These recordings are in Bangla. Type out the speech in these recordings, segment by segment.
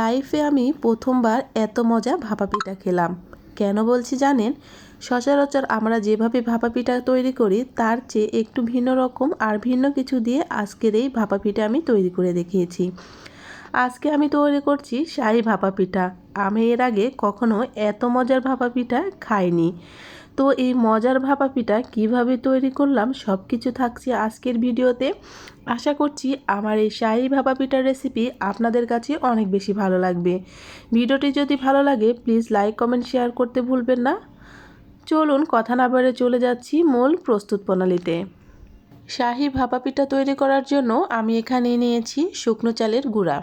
লাইফে আমি প্রথমবার এত মজা ভাপা পিঠা খেলাম। কেন বলছি জানেন? সচরাচর আমরা যেভাবে ভাপা পিঠা তৈরি করি, তার চেয়ে একটু ভিন্ন রকম আর ভিন্ন কিছু দিয়ে আজকের এই ভাপা পিঠা আমি তৈরি করে দেখিয়েছি। আজকে আমি তৈরি করছি শাহি ভাপা পিঠা আমি এর আগে কখনো এত মজার ভাপা পিঠা খাইনি। তো এই মজার ভাপা পিঠা কীভাবে তৈরি করলাম সব কিছু থাকছে আজকের ভিডিওতে। আশা করছি আমার এই শাহি ভাপা পিঠার রেসিপি আপনাদের কাছে অনেক বেশি ভালো লাগবে। ভিডিওটি যদি ভালো লাগে প্লিজ লাইক কমেন্ট শেয়ার করতে ভুলবেন না। চলুন কথা না বাড়ে চলে যাচ্ছি মূল প্রস্তুত প্রণালীতে। শাহি ভাপা পিঠা তৈরি করার জন্য আমি এখানে নিয়েছি শুকনো চালের গুঁড়া।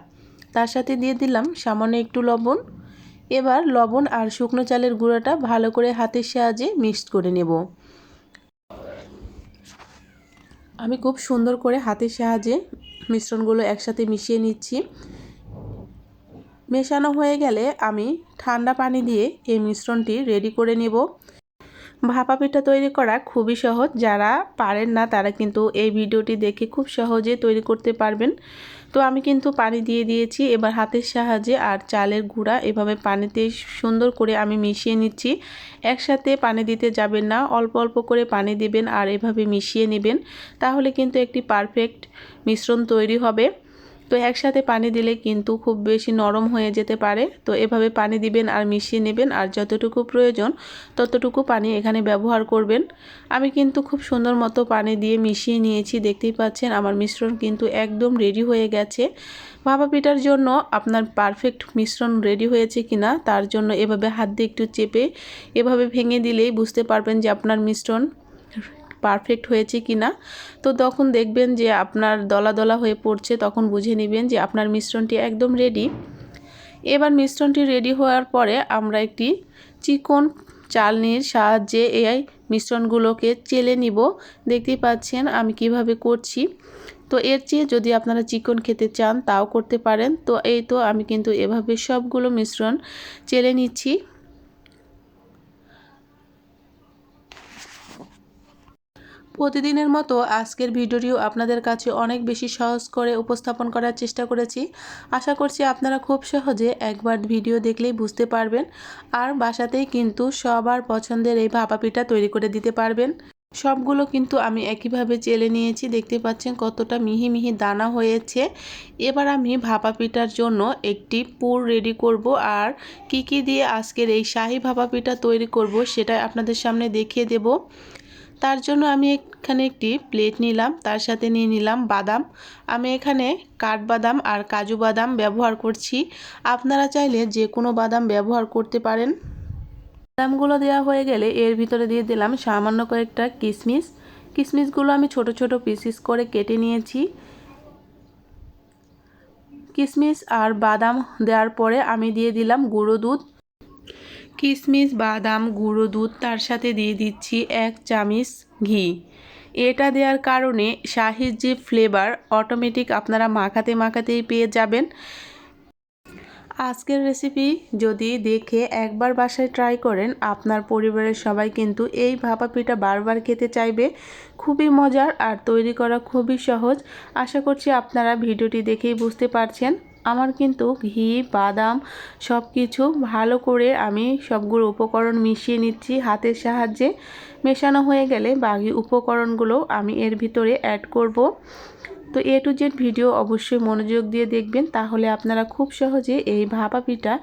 তার সাথে দিয়ে দিলাম সামান্য একটু লবণ। এবার লবণ আর শুকনো চালের গুঁড়োটা ভালো করে হাতের সাহায্যে মিক্সড করে নেব। আমি খুব সুন্দর করে হাতের সাহায্যে মিশ্রণগুলো একসাথে মিশিয়ে নিচ্ছি। মেশানো হয়ে গেলে আমি ঠান্ডা পানি দিয়ে এই মিশ্রণটি রেডি করে নেব। ভাপা পিঠা তৈরি করা খুবই সহজ। যারা পারেন না, তারা কিন্তু এই ভিডিওটি দেখে খুব সহজে তৈরি করতে পারবেন। তো আমি কিন্তু পানি দিয়ে দিয়েছি। এবার হাতের সাহায্যে আর চালের গুঁড়া এভাবে পানিতে সুন্দর করে আমি মিশিয়ে নিচ্ছি। একসাথে পানি দিতে যাবেন না। অল্প অল্প করে পানি দিবেন আর এভাবে মিশিয়ে নেবেন। তাহলে কিন্তু একটি পারফেক্ট মিশ্রণ তৈরি হবে। তো একসাথে পানি দিলে কিন্তু খুব বেশি নরম হয়ে যেতে পারে। তো এভাবে পানি দিবেন আর মিশিয়ে নেবেন আর যতটুকু প্রয়োজন ততটুকু পানি এখানে ব্যবহার করবেন। আমি কিন্তু খুব সুন্দর মতো পানি দিয়ে মিশিয়ে নিয়েছি, দেখতেই পাচ্ছেন আমার মিশ্রণ কিন্তু একদম রেডি হয়ে গেছে। ভাপা পিঠার জন্য আপনার পারফেক্ট মিশ্রণ রেডি হয়েছে কিনা তার জন্য এভাবে হাত দিয়ে একটু চেপে এভাবে ভেঙে দিলেই বুঝতে পারবেন যে আপনার মিশ্রণ পারফেক্ট হয়েছে কি না তো তখন দেখবেন যে আপনার দলা দলা হয়ে পড়ছে, তখন বুঝে নেবেন যে আপনার মিশ্রণটি একদম রেডি এবার মিশ্রণটি রেডি হওয়ার পরে আমরা একটি চিকন চালনির সাহায্যে এই মিশ্রণগুলোকে চেলে নিব। দেখতেই পাচ্ছেন আমি কীভাবে করছি। তো এর চেয়ে যদি আপনারা চিকন খেতে চান, তাও করতে পারেন। তো এই তো আমি কিন্তু এভাবে সবগুলো মিশ্রণ চেলে নিচ্ছি। প্রতিদিনের মতো আজকের ভিডিওটিও আপনাদের কাছে অনেক বেশি সহজ করে উপস্থাপন করার চেষ্টা করেছি। আশা করছি আপনারা খুব সহজে একবার ভিডিও দেখলেই বুঝতে পারবেন আর বাসাতেই কিন্তু সবার পছন্দের এই ভাপা পিঠা তৈরি করে দিতে পারবেন। সবগুলো কিন্তু আমি একইভাবে চেলে নিয়েছি, দেখতে পাচ্ছেন কতটা মিহি মিহি দানা হয়েছে। এবার আমি ভাপা পিঠার জন্য একটি পুর রেডি করব আর কি কি দিয়ে আজকের এই শাহি ভাপা পিঠা তৈরি করব সেটা আপনাদের সামনে দেখিয়ে দেব। তার জন্য আমি এখানে একটি প্লেট নিলাম, তার সাথে নিয়ে নিলাম বাদাম। আমি এখানে কাঠবাদাম আর কাজু বাদাম ব্যবহার করছি। আপনারা চাইলে যে কোনো বাদাম ব্যবহার করতে পারেন। বাদামগুলো দেওয়া হয়ে গেলে এর ভিতরে দিয়ে দিলাম সামান্য কয়েকটা কিশমিশ কিশমিশগুলো আমি ছোট ছোট পিসিস করে কেটে নিয়েছি। কিশমিশ আর বাদাম দেওয়ার পরে আমি দিয়ে দিলাম গুঁড়ো দুধ। কিশমিশ বাদাম, গুঁড়ো দুধ তার সাথে দিয়ে দিচ্ছি এক চামিচ ঘি। এটা দেওয়ার কারণে শাহির যে ফ্লেভার অটোমেটিক আপনারা মাখাতে মাখাতেই পেয়ে যাবেন। আজকের রেসিপি যদি দেখে একবার বাসায় ট্রাই করেন, আপনার পরিবারের সবাই কিন্তু এই ভাপা পিঠা বারবার খেতে চাইবে। খুবই মজার আর তৈরি করা খুবই সহজ। আশা করছি আপনারা ভিডিওটি দেখেই বুঝতে পারছেন। আমার কিন্তু ঘি, বাদাম সব কিছু ভালো করে আমি সবগুলো উপকরণ মিশিয়ে নিচ্ছি হাতের সাহায্যে। মেশানো হয়ে গেলে বাকি উপকরণগুলো আমি এর ভিতরে অ্যাড করব। তো এ টু জেড ভিডিও অবশ্যই মনোযোগ দিয়ে দেখবেন, তাহলে আপনারা খুব সহজে এই ভাপা পিঠা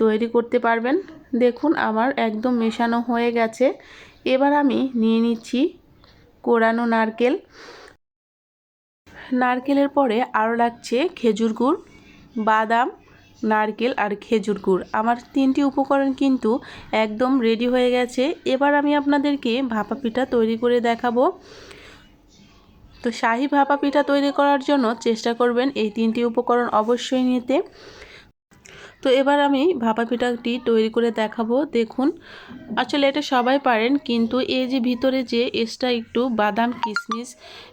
তৈরি করতে পারবেন। দেখুন, আমার একদম মেশানো হয়ে গেছে। এবার আমি নিয়ে নিচ্ছি কোরানো নারকেল। নারকেলের পরে আরও লাগছে খেজুর গুড়। বাদাম, নারকেল আর খেজুর গুড়। আমার তিনটি উপকরণ কিন্তু একদম রেডি হয়ে গেছে। এবার আমি আপনাদেরকে ভাপা পিঠা তৈরি করে দেখাবো। তো শাহি ভাপা পিঠা তৈরি করার জন্য চেষ্টা করবেন এই তিনটি উপকরণ অবশ্যই নিতে। তো এবার আমি ভাপা পিঠাটি তৈরি করে দেখাবো, দেখুন। আসলে এটা সবাই পারেন, কিন্তু এই যে ভিতরে যে এক্সট্রা একটু বাদাম কিশমিশ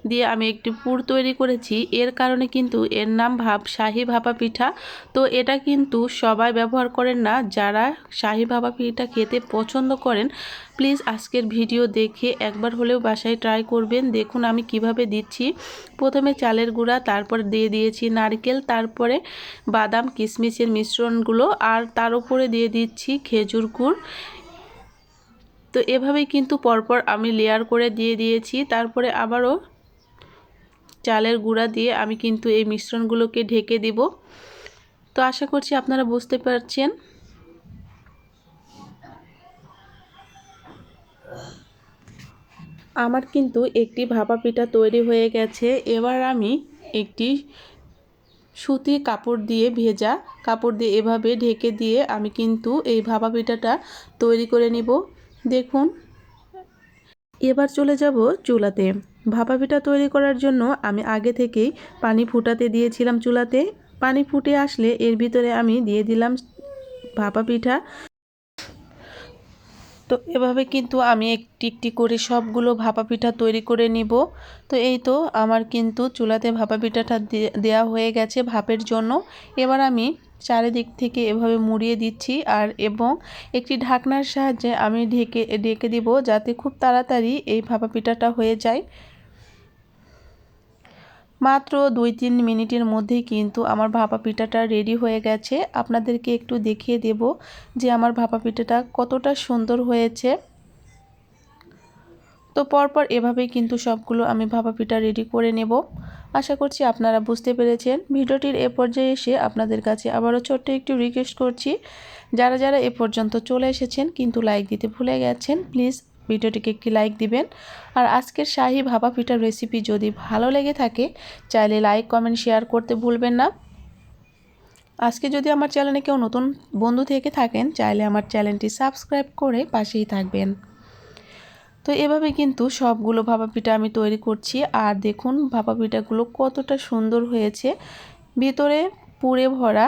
দিয়ে আমি একটি পুর তৈরি করেছি, এর কারণে কিন্তু এর নাম ভাব শাহি ভাপা পিঠা। তো এটা কিন্তু সবাই ব্যবহার করেন না, যারা শাহি ভাপা পিঠা খেতে পছন্দ করেন প্লিজ আজকের ভিডিও দেখে একবার হলেও বাসায় ট্রাই করবেন। দেখুন আমি কীভাবে দিচ্ছি। প্রথমে চালের গুঁড়া, তারপর দিয়ে দিয়েছি নারকেল, তারপরে বাদাম, কিশমিশের মিশ্রণগুলো, আর তার উপরে দিয়ে দিচ্ছি খেজুর গুড়। তো এভাবেই কিন্তু পরপর আমি লেয়ার করে দিয়ে দিয়েছি। তারপরে আবারও চালের গুঁড়া দিয়ে আমি কিন্তু এই মিশ্রণগুলোকে ঢেকে দিব। তো আশা করছি আপনারা বুঝতে পারছেন। আমার কিন্তু একটি ভাপা পিঠা তৈরি হয়ে গেছে। এবার আমি একটি সুতি কাপড় দিয়ে, ভেজা কাপড় দিয়ে এভাবে ঢেকে দিয়ে আমি কিন্তু এই ভাপা পিঠাটা তৈরি করে নিব। দেখুন। এবার চলে যাব চুলাতে। ভাপা পিঠা তৈরি করার জন্য আমি আগে থেকেই পানি ফুটাতে দিয়েছিলাম চুলাতে। পানি ফুটে আসলে এর ভিতরে আমি দিয়ে দিলাম ভাপা পিঠা। তো এভাবে কিন্তু আমি একটি একটি করে সবগুলো ভাপা পিঠা তৈরি করে নিব। তো এই তো আমার কিন্তু চুলাতে ভাপা পিঠাটা দেয়া হয়ে গেছে ভাপের জন্য। এবার আমি চারিদিক থেকে এভাবে মুড়িয়ে দিচ্ছি আর এবং একটি ঢাকনার সাহায্যে আমি ঢেকে ঢেকে দিব যাতে খুব তাড়াতাড়ি এই ভাপা পিঠাটা হয়ে যায়। মাত্র দুই তিন মিনিটের মধ্যেই কিন্তু আমার ভাপা পিঠাটা রেডি হয়ে গেছে। আপনাদেরকে একটু দেখিয়ে দেব যে আমার ভাপা পিঠাটা কতটা সুন্দর হয়েছে। তো পরপর এভাবেই কিন্তু সবগুলো আমি ভাপা পিঠা রেডি করে নেব। আশা করছি আপনারা বুঝতে পেরেছেন। ভিডিওটির এ পর্যায়ে এসে আপনাদের কাছে আবারও ছোট্ট একটু রিকোয়েস্ট করছি। যারা যারা এ পর্যন্ত চলে এসেছেন কিন্তু লাইক দিতে ভুলে গেছেন প্লিজ ভিডিওটিকে একটি লাইক দিবেন। আর আজকের শাহি ভাপা পিঠার রেসিপি যদি ভালো লেগে থাকে, চাইলে লাইক কমেন্ট শেয়ার করতে ভুলবেন না। আজকে যদি আমার চ্যানেলে কেউ নতুন বন্ধু থেকে থাকেন, চাইলে আমার চ্যানেলটি সাবস্ক্রাইব করে পাশেই থাকবেন। তো এভাবে কিন্তু সবগুলো ভাপা পিঠা আমি তৈরি করছি। আর দেখুন ভাপা পিঠাগুলো কতটা সুন্দর হয়েছে। ভিতরে পুরে ভরা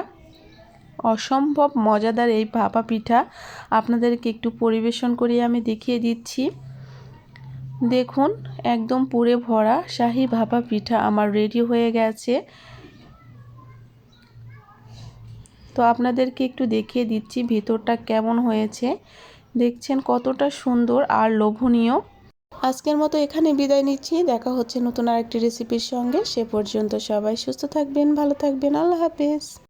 অসম্ভব মজাদার এই ভাপা পিঠা আপনাদেরকে একটু পরিবেশন করিয়ে আমি দেখিয়ে দিচ্ছি। দেখুন, একদম পুরে ভরা শাহি ভাপা পিঠা আমার রেডি হয়ে গেছে। তো আপনাদেরকে একটু দেখিয়ে দিচ্ছি ভিতরটা কেমন হয়েছে। দেখছেন কতটা সুন্দর আর লোভনীয়। আজকের মতো এখানে বিদায় নিচ্ছি। দেখা হচ্ছে নতুন আরেকটি রেসিপির সঙ্গে। সে পর্যন্ত সবাই সুস্থ থাকবেন, ভালো থাকবেন। আল্লাহ হাফেজ।